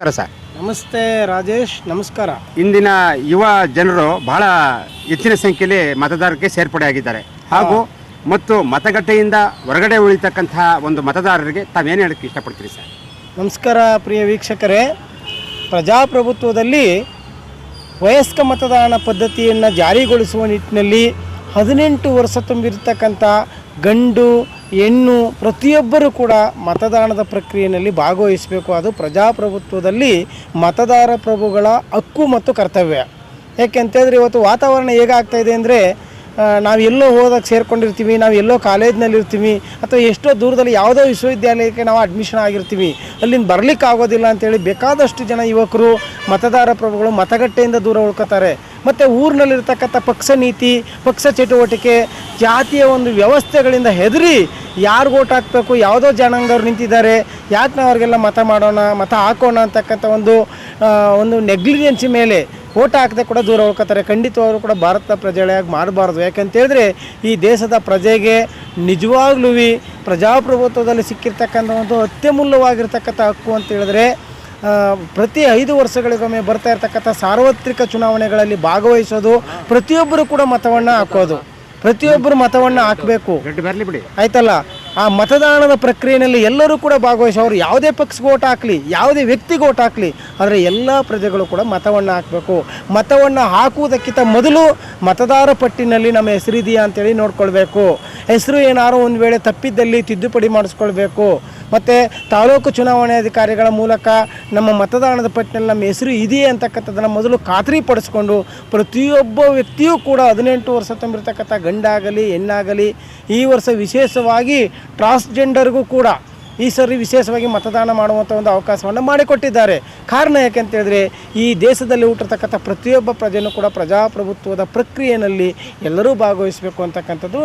ನಮಸ್ಕಾರ ಸರ್. ನಮಸ್ತೆ ರಾಜೇಶ್ ನಮಸ್ಕಾರ. ಇಂದಿನ ಯುವ ಜನರು ಬಹಳ ಹೆಚ್ಚಿನ ಸಂಖ್ಯೆಯಲ್ಲಿ ಮತದಾರರಿಗೆ ಸೇರ್ಪಡೆ ಆಗಿದ್ದಾರೆ. ಹಾಗೂ ಮತ್ತು ಮತಗಟ್ಟೆಯಿಂದ ಹೊರಗಡೆ ಉಳಿತಕ್ಕಂತಹ ಒಂದು ಮತದಾರರಿಗೆ ತಾವೇನು ಹೇಳಕ್ಕೆ ಇಷ್ಟಪಡ್ತೀರಿ ಸರ್? ನಮಸ್ಕಾರ ಪ್ರಿಯ ವೀಕ್ಷಕರೇ. ಪ್ರಜಾಪ್ರಭುತ್ವದಲ್ಲಿ ವಯಸ್ಕ ಮತದಾನ ಪದ್ಧತಿಯನ್ನು ಜಾರಿಗೊಳಿಸುವ ನಿಟ್ಟಿನಲ್ಲಿ ಹದಿನೆಂಟು ವರ್ಷ ತುಂಬಿರ್ತಕ್ಕಂಥ ಗಂಡು ಹೆಣ್ಣು ಪ್ರತಿಯೊಬ್ಬರೂ ಕೂಡ ಮತದಾನದ ಪ್ರಕ್ರಿಯೆಯಲ್ಲಿ ಭಾಗವಹಿಸಬೇಕು. ಅದು ಪ್ರಜಾಪ್ರಭುತ್ವದಲ್ಲಿ ಮತದಾರ ಪ್ರಭುಗಳ ಹಕ್ಕು ಮತ್ತು ಕರ್ತವ್ಯ. ಯಾಕೆಂತೇಳಿದ್ರೆ ಇವತ್ತು ವಾತಾವರಣ ಹೇಗಾಗ್ತಾ ಇದೆ ಅಂದರೆ ನಾವು ಎಲ್ಲೋ ಹೋದಾಗ ಸೇರ್ಕೊಂಡಿರ್ತೀವಿ, ನಾವು ಎಲ್ಲೋ ಕಾಲೇಜ್ನಲ್ಲಿರ್ತೀವಿ ಅಥವಾ ಎಷ್ಟೋ ದೂರದಲ್ಲಿ ಯಾವುದೋ ವಿಶ್ವವಿದ್ಯಾಲಯಕ್ಕೆ ನಾವು ಅಡ್ಮಿಷನ್ ಆಗಿರ್ತೀವಿ, ಅಲ್ಲಿಂದ ಬರಲಿಕ್ಕೆ ಆಗೋದಿಲ್ಲ ಅಂತೇಳಿ ಬೇಕಾದಷ್ಟು ಜನ ಯುವಕರು ಮತದಾರ ಪ್ರಭುಗಳು ಮತಗಟ್ಟೆಯಿಂದ ದೂರ ಉಳ್ಕೋತಾರೆ. ಮತ್ತು ಊರಿನಲ್ಲಿರ್ತಕ್ಕಂಥ ಪಕ್ಷ ನೀತಿ, ಪಕ್ಷ ಚಟುವಟಿಕೆ, ಜಾತಿಯ ಒಂದು ವ್ಯವಸ್ಥೆಗಳಿಂದ ಹೆದರಿ ಯಾರು ಓಟ್ ಹಾಕಬೇಕು, ಯಾವುದೋ ಜನಾಂಗವ್ರು ನಿಂತಿದ್ದಾರೆ, ಯಾಕೆ ನಾವು ಅವ್ರಿಗೆಲ್ಲ ಮತ ಮಾಡೋಣ, ಮತ ಹಾಕೋಣ ಅಂತಕ್ಕಂಥ ಒಂದು ಒಂದು ನೆಗ್ಲಿಜೆನ್ಸಿ ಮೇಲೆ ಓಟ್ ಹಾಕದೆ ಕೂಡ ದೂರ ಉಳ್ಕೋತಾರೆ. ಖಂಡಿತವಾಗೂ ಕೂಡ ಭಾರತದ ಪ್ರಜೆಗಳಾಗಿ ಮಾಡಬಾರ್ದು. ಯಾಕಂತೇಳಿದ್ರೆ ಈ ದೇಶದ ಪ್ರಜೆಗೆ ನಿಜವಾಗ್ಲೂ ಪ್ರಜಾಪ್ರಭುತ್ವದಲ್ಲಿ ಸಿಕ್ಕಿರ್ತಕ್ಕಂಥ ಒಂದು ಅತ್ಯಮೂಲ್ಯವಾಗಿರ್ತಕ್ಕಂಥ ಹಕ್ಕು ಅಂತ ಹೇಳಿದ್ರೆ ಪ್ರತಿ ಐದು ವರ್ಷಗಳಿಗೊಮ್ಮೆ ಬರ್ತಾ ಇರ್ತಕ್ಕಂಥ ಸಾರ್ವತ್ರಿಕ ಚುನಾವಣೆಗಳಲ್ಲಿ ಭಾಗವಹಿಸೋದು ಪ್ರತಿಯೊಬ್ಬರು ಕೂಡ ಮತವನ್ನು ಹಾಕೋದು. ಪ್ರತಿಯೊಬ್ಬರು ಮತವನ್ನು ಹಾಕಬೇಕು. ಆಯ್ತಲ್ಲ? ಆ ಮತದಾನದ ಪ್ರಕ್ರಿಯೆಯಲ್ಲಿ ಎಲ್ಲರೂ ಕೂಡ ಭಾಗವಹಿಸಿ ಅವರು ಯಾವುದೇ ಪಕ್ಷಕ್ಕೆ ಓಟ್ ಹಾಕಲಿ ಯಾವುದೇ ವ್ಯಕ್ತಿಗೆ ಓಟ್ ಹಾಕಲಿ ಆದರೆ ಎಲ್ಲ ಪ್ರಜೆಗಳು ಕೂಡ ಮತವನ್ನು ಹಾಕಬೇಕು. ಮತವನ್ನು ಹಾಕುವುದಕ್ಕಿಂತ ಮೊದಲು ಮತದಾರ ಪಟ್ಟಿನಲ್ಲಿ ನಮ್ಮ ಹೆಸರಿದೆಯಾ ಅಂತೇಳಿ ನೋಡ್ಕೊಳ್ಬೇಕು. ಹೆಸರು ಏನಾರು ಒಂದು ವೇಳೆ ತಪ್ಪಿದ್ದಲ್ಲಿ ತಿದ್ದುಪಡಿ ಮಾಡಿಸ್ಕೊಳ್ಬೇಕು. ಮತ್ತು ತಾಲೂಕು ಚುನಾವಣಾಧಿಕಾರಿಗಳ ಮೂಲಕ ನಮ್ಮ ಮತದಾನದ ಪಟ್ಟಿನಲ್ಲಿ ನಮ್ಮ ಹೆಸರು ಇದೆಯೇ ಅಂತಕ್ಕಂಥದ್ದನ್ನು ಮೊದಲು ಖಾತ್ರಿಪಡಿಸ್ಕೊಂಡು ಪ್ರತಿಯೊಬ್ಬ ವ್ಯಕ್ತಿಯೂ ಕೂಡ ಹದಿನೆಂಟು ವರ್ಷ ತುಂಬಿರ್ತಕ್ಕಂಥ ಗಂಡಾಗಲಿ ಹೆಣ್ಣಾಗಲಿ ಈ ವರ್ಷ ವಿಶೇಷವಾಗಿ ಟ್ರಾನ್ಸ್ಜೆಂಡರ್ಗೂ ಕೂಡ ಈ ಸರಿ ವಿಶೇಷವಾಗಿ ಮತದಾನ ಮಾಡುವಂಥ ಒಂದು ಅವಕಾಶವನ್ನು ಮಾಡಿಕೊಟ್ಟಿದ್ದಾರೆ. ಕಾರಣ ಯಾಕೆಂತೇಳಿದ್ರೆ ಈ ದೇಶದಲ್ಲಿ ಹುಟ್ಟಿರ್ತಕ್ಕಂಥ ಪ್ರತಿಯೊಬ್ಬ ಪ್ರಜೆನೂ ಕೂಡ ಪ್ರಜಾಪ್ರಭುತ್ವದ ಪ್ರಕ್ರಿಯೆಯಲ್ಲಿ ಎಲ್ಲರೂ ಭಾಗವಹಿಸಬೇಕು ಅಂತಕ್ಕಂಥದ್ದು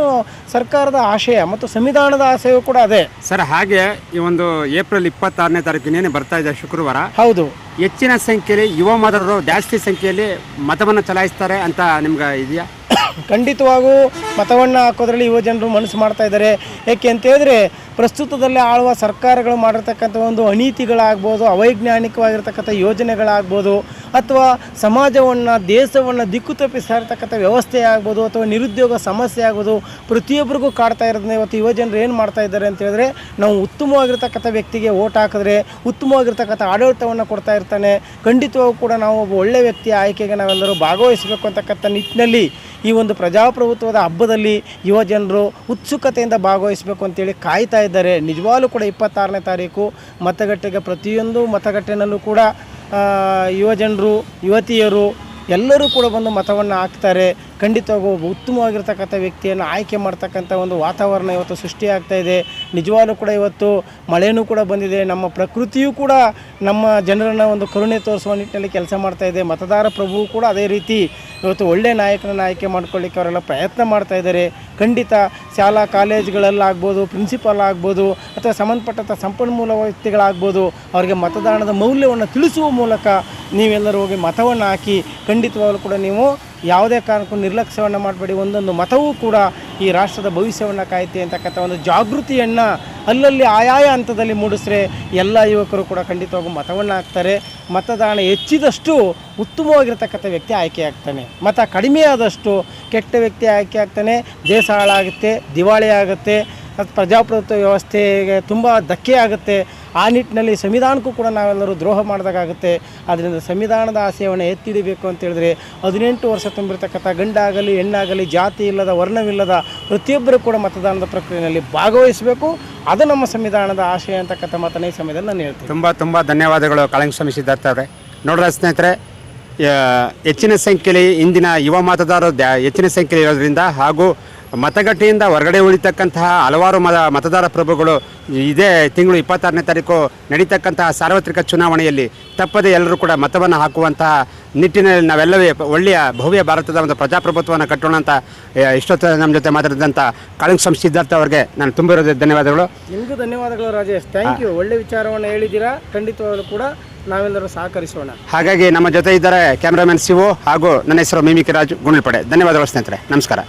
ಸರ್ಕಾರದ ಆಶಯ ಮತ್ತು ಸಂವಿಧಾನದ ಆಶಯವೂ ಕೂಡ ಅದೇ. ಸರ್ ಹಾಗೆ ಈ ಒಂದು ಏಪ್ರಿಲ್ ಇಪ್ಪತ್ತಾರನೇ ತಾರೀಕಿನೇನೆ ಬರ್ತಾ ಇದೆ ಶುಕ್ರವಾರ. ಹೌದು. ಹೆಚ್ಚಿನ ಸಂಖ್ಯೆಯಲ್ಲಿ ಯುವ ಮತದಾರರು ಜಾಸ್ತಿ ಸಂಖ್ಯೆಯಲ್ಲಿ ಮತವನ್ನು ಚಲಾಯಿಸ್ತಾರೆ ಅಂತ ನಿಮ್ಗೆ ಇದೆಯಾ? ಖಂಡಿತವಾಗೂ ಮತವನ್ನು ಹಾಕೋದ್ರಲ್ಲಿ ಯುವ ಜನರು ಮನಸ್ಸು ಮಾಡ್ತಾ ಇದ್ದಾರೆ. ಏಕೆ ಅಂತ ಹೇಳಿದ್ರೆ ಪ್ರಸ್ತುತದಲ್ಲಿ ಆಳುವ ಸರ್ಕಾರಗಳು ಮಾಡಿರ್ತಕ್ಕಂಥ ಒಂದು ಅನೀತಿಗಳಾಗ್ಬೋದು ಅವೈಜ್ಞಾನಿಕವಾಗಿರ್ತಕ್ಕಂಥ ಯೋಜನೆಗಳಾಗ್ಬೋದು ಅಥವಾ ಸಮಾಜವನ್ನು, ದೇಶವನ್ನು ದಿಕ್ಕು ತಪ್ಪಿಸ್ತಾ ವ್ಯವಸ್ಥೆ ಆಗ್ಬೋದು ಅಥವಾ ನಿರುದ್ಯೋಗ ಸಮಸ್ಯೆ ಆಗ್ಬೋದು, ಪ್ರತಿಯೊಬ್ಬರಿಗೂ ಕಾಡ್ತಾ ಇರೋದನ್ನ ಇವತ್ತು ಯುವಜನರು ಏನು ಮಾಡ್ತಾ ಇದ್ದಾರೆ ಅಂತ ಹೇಳಿದ್ರೆ ನಾವು ಉತ್ತಮವಾಗಿರ್ತಕ್ಕಂಥ ವ್ಯಕ್ತಿಗೆ ಓಟ್ ಹಾಕಿದ್ರೆ, ಉತ್ತಮವಾಗಿರ್ತಕ್ಕಂಥ ಆಡಳಿತವನ್ನು ಕೊಡ್ತಾ ಇರ್ತಾನೆ. ಖಂಡಿತವಾಗೂ ಕೂಡ ನಾವು ಒಬ್ಬ ಒಳ್ಳೆ ವ್ಯಕ್ತಿಯ ಆಯ್ಕೆಗೆ ನಾವೆಲ್ಲರೂ ಭಾಗವಹಿಸಬೇಕು ಅಂತಕ್ಕಂಥ ನಿಟ್ಟಿನಲ್ಲಿ ಈ ಒಂದು ಪ್ರಜಾಪ್ರಭುತ್ವದ ಹಬ್ಬದಲ್ಲಿ ಯುವಜನರು ಉತ್ಸುಕತೆಯಿಂದ ಭಾಗವಹಿಸಬೇಕು ಅಂತೇಳಿ ಕಾಯ್ತಾ ಇದ್ದಾರೆ. ನಿಜವಾಗ್ಲೂ ಕೂಡ ಇಪ್ಪತ್ತಾರನೇ ತಾರೀಕು ಮತಗಟ್ಟೆಗೆ ಪ್ರತಿಯೊಂದು ಮತಗಟ್ಟೆನಲ್ಲೂ ಕೂಡ ಆ, ಯುವ ಜನರು ಯುವತಿಯರು ಎಲ್ಲರೂ ಕೂಡ ಬಂದು ಮತವನ್ನು ಹಾಕ್ತಾರೆ. ಖಂಡಿತವಾಗೂ ಉತ್ತಮವಾಗಿರ್ತಕ್ಕಂಥ ವ್ಯಕ್ತಿಯನ್ನು ಆಯ್ಕೆ ಮಾಡ್ತಕ್ಕಂಥ ಒಂದು ವಾತಾವರಣ ಇವತ್ತು ಸೃಷ್ಟಿಯಾಗ್ತಾ ಇದೆ. ನಿಜವಾಗ್ಲೂ ಕೂಡ ಇವತ್ತು ಮಳೆಯೂ ಕೂಡ ಬಂದಿದೆ. ನಮ್ಮ ಪ್ರಕೃತಿಯೂ ಕೂಡ ನಮ್ಮ ಜನರನ್ನು ಒಂದು ಕರುಣೆ ತೋರಿಸುವ ನಿಟ್ಟಿನಲ್ಲಿ ಕೆಲಸ ಮಾಡ್ತಾ ಇದೆ. ಮತದಾರ ಪ್ರಭು ಕೂಡ ಅದೇ ರೀತಿ ಇವತ್ತು ಒಳ್ಳೆಯ ನಾಯಕರನ್ನು ಆಯ್ಕೆ ಮಾಡ್ಕೊಳ್ಳಿಕ್ಕೆ ಅವರೆಲ್ಲ ಪ್ರಯತ್ನ ಮಾಡ್ತಾ ಇದ್ದಾರೆ. ಖಂಡಿತ ಶಾಲಾ ಕಾಲೇಜುಗಳಲ್ಲಾಗ್ಬೋದು ಪ್ರಿನ್ಸಿಪಾಲ್ ಆಗ್ಬೋದು ಅಥವಾ ಸಂಬಂಧಪಟ್ಟಂಥ ಸಂಪನ್ಮೂಲ ವ್ಯಕ್ತಿಗಳಾಗ್ಬೋದು, ಅವರಿಗೆ ಮತದಾನದ ಮೌಲ್ಯವನ್ನು ತಿಳಿಸುವ ಮೂಲಕ ನೀವೆಲ್ಲರೂ ಹೋಗಿ ಮತವನ್ನು ಹಾಕಿ, ಖಂಡಿತವಾಗಲೂ ಕೂಡ ನೀವು ಯಾವುದೇ ಕಾರಣಕ್ಕೂ ನಿರ್ಲಕ್ಷ್ಯವನ್ನು ಮಾಡಬೇಡಿ. ಒಂದೊಂದು ಮತವೂ ಕೂಡ ಈ ರಾಷ್ಟ್ರದ ಭವಿಷ್ಯವನ್ನು ಕಾಯ್ತಿ ಅಂತಕ್ಕಂಥ ಒಂದು ಜಾಗೃತಿಯನ್ನು ಅಲ್ಲಲ್ಲಿ ಆಯಾಯ ಹಂತದಲ್ಲಿ ಮೂಡಿಸ್ರೆ ಎಲ್ಲ ಯುವಕರು ಕೂಡ ಖಂಡಿತವಾಗೂ ಮತವನ್ನು ಹಾಕ್ತಾರೆ. ಮತದಾನ ಹೆಚ್ಚಿದಷ್ಟು ಉತ್ತಮವಾಗಿರ್ತಕ್ಕಂಥ ವ್ಯಕ್ತಿ ಆಯ್ಕೆ ಆಗ್ತಾನೆ. ಮತ ಕಡಿಮೆ ಆದಷ್ಟು ಕೆಟ್ಟ ವ್ಯಕ್ತಿ ಆಯ್ಕೆ ಆಗ್ತಾನೆ. ದೇಶ ಹಾಳಾಗುತ್ತೆ ದಿವಾಳಿ ಆಗುತ್ತೆ ಪ್ರಜಾಪ್ರಭುತ್ವ ವ್ಯವಸ್ಥೆಗೆ ತುಂಬ ಧಕ್ಕೆ ಆಗುತ್ತೆ. ಆ ನಿಟ್ಟಿನಲ್ಲಿ ಸಂವಿಧಾನಕ್ಕೂ ಕೂಡ ನಾವೆಲ್ಲರೂ ದ್ರೋಹ ಮಾಡಿದಾಗುತ್ತೆ ಆದ್ದರಿಂದ ಸಂವಿಧಾನದ ಆಶಯವನ್ನು ಎತ್ತಿಡಬೇಕು ಅಂತ ಹೇಳಿದ್ರೆ ಹದಿನೆಂಟು ವರ್ಷ ತುಂಬಿರ್ತಕ್ಕಂಥ ಗಂಡಾಗಲಿ ಹೆಣ್ಣಾಗಲಿ ಜಾತಿ ಇಲ್ಲದ ವರ್ಣವಿಲ್ಲದ ಪ್ರತಿಯೊಬ್ಬರೂ ಕೂಡ ಮತದಾನದ ಪ್ರಕ್ರಿಯೆಯಲ್ಲಿ ಭಾಗವಹಿಸಬೇಕು. ಅದು ನಮ್ಮ ಸಂವಿಧಾನದ ಆಶಯ ಅಂತಕ್ಕಂಥ ಮಾತನ್ನ ಈ ಸಮಯದಲ್ಲಿ ನಾನು ಹೇಳ್ತೀನಿ. ತುಂಬ ತುಂಬ ಧನ್ಯವಾದಗಳು ಕಾಳಂಸ್ವಾಮಿ ಸಿದ್ಧಾರ್ಥ ಅವರೇ. ನೋಡ್ರ ಸ್ನೇಹಿತರೆ ಹೆಚ್ಚಿನ ಸಂಖ್ಯೆಯಲ್ಲಿ ಇಂದಿನ ಯುವ ಮತದಾರರು ಹೆಚ್ಚಿನ ಸಂಖ್ಯೆಯಲ್ಲಿ ಇರೋದ್ರಿಂದ ಹಾಗೂ ಮತಗಟ್ಟೆಯಿಂದ ಹೊರಗಡೆ ಉಳಿತಕ್ಕಂತಹ ಹಲವಾರು ಮತ ಮತದಾರ ಪ್ರಭುಗಳು ಇದೇ ತಿಂಗಳು ಇಪ್ಪತ್ತಾರನೇ ತಾರೀಕು ನಡೀತಕ್ಕಂತಹ ಸಾರ್ವತ್ರಿಕ ಚುನಾವಣೆಯಲ್ಲಿ ತಪ್ಪದೆ ಎಲ್ಲರೂ ಕೂಡ ಮತವನ್ನು ಹಾಕುವಂತಹ ನಿಟ್ಟಿನಲ್ಲಿ ನಾವೆಲ್ಲವೇ ಒಳ್ಳೆಯ ಭವ್ಯ ಭಾರತದ ಒಂದು ಪ್ರಜಾಪ್ರಭುತ್ವವನ್ನು ಕಟ್ಟೋಣ ಅಂತ ಇಷ್ಟೊತ್ತು ನಮ್ಮ ಜೊತೆ ಮಾತಾಡಿದಂಥ ಕಾಳಂಸ್ವಾಮಿ ಸಿದ್ಧಾರ್ಥ ಅವರಿಗೆ ನಾನು ತುಂಬ ಧನ್ಯವಾದಗಳು. ನಿಮಗೂ ಧನ್ಯವಾದಗಳು ರಾಜೇಶ್. ಥ್ಯಾಂಕ್ ಯು ಒಳ್ಳೆ ವಿಚಾರವನ್ನು ಹೇಳಿದ್ದೀರಾ? ಖಂಡಿತವಾಗಲೂ ಕೂಡ ನಾವೆಲ್ಲರೂ ಸಹಕರಿಸೋಣ. ಹಾಗಾಗಿ ನಮ್ಮ ಜೊತೆ ಇದ್ದಾರೆ ಕ್ಯಾಮ್ರಾಮನ್ ಶಿವು ಹಾಗೂ ನನ್ನ ಹೆಸರು ಮಿಮಿಕಿ ರಾಜು ಗುಂಡ್ಲಪಡೆ ಧನ್ಯವಾದಗಳು ಸ್ನೇಹಿತರೆ. ನಮಸ್ಕಾರ.